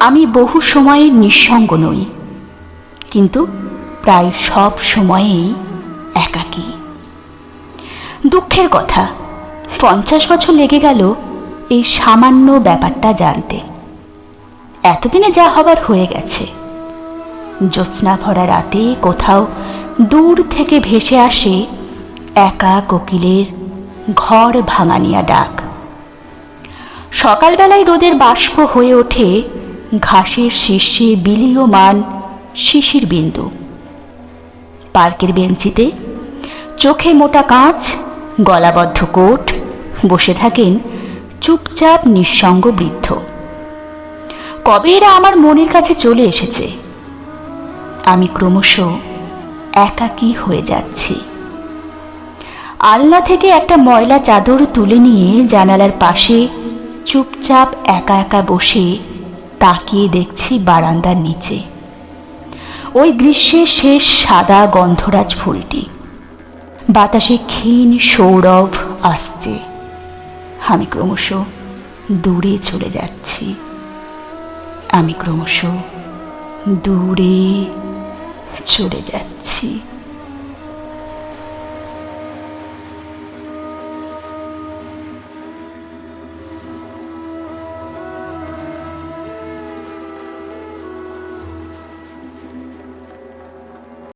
আমি বহু সময়ে নিঃসঙ্গ নই, কিন্তু প্রায় সব সময়েই একাকী। দুঃখের কথা, পঞ্চাশ বছর লেগে গেল এই সামান্য ব্যাপারটা জানতে। এতদিনে যা হবার হয়ে গেছে। জ্যোৎস্না ভরা রাতে কোথাও দূর থেকে ভেসে আসে একা কোকিলের ঘর ভাঙানিয়া ডাক। সকালবেলায় রোদের বাষ্প হয়ে ওঠে ঘাসের শীর্ষে বিলীয়মান শিশির বিন্দু। পার্কের বেঞ্চিতে চোখে মোটা কাঁচ, গলাবদ্ধ কোট, বসে থাকেন চুপচাপ নিঃসঙ্গ বৃদ্ধ। কবে এরা আমার মনের কাছে চলে এসেছে? আমি ক্রমশ একাকী হয়ে যাচ্ছি। আলনা থেকে একটা ময়লা চাদর তুলে নিয়ে জানালার পাশে চুপচাপ একা একা বসে তাকিয়ে দেখছি বারান্দার নিচে। ওই গ্রীষ্মের শেষ সাদা গন্ধরাজ ফুলটি। বাতাসে ক্ষীণ সৌরভ আসছে। আমি ক্রমশ দূরে চলে যাচ্ছি। আমি ক্রমশ দূরে চলে যাচ্ছি।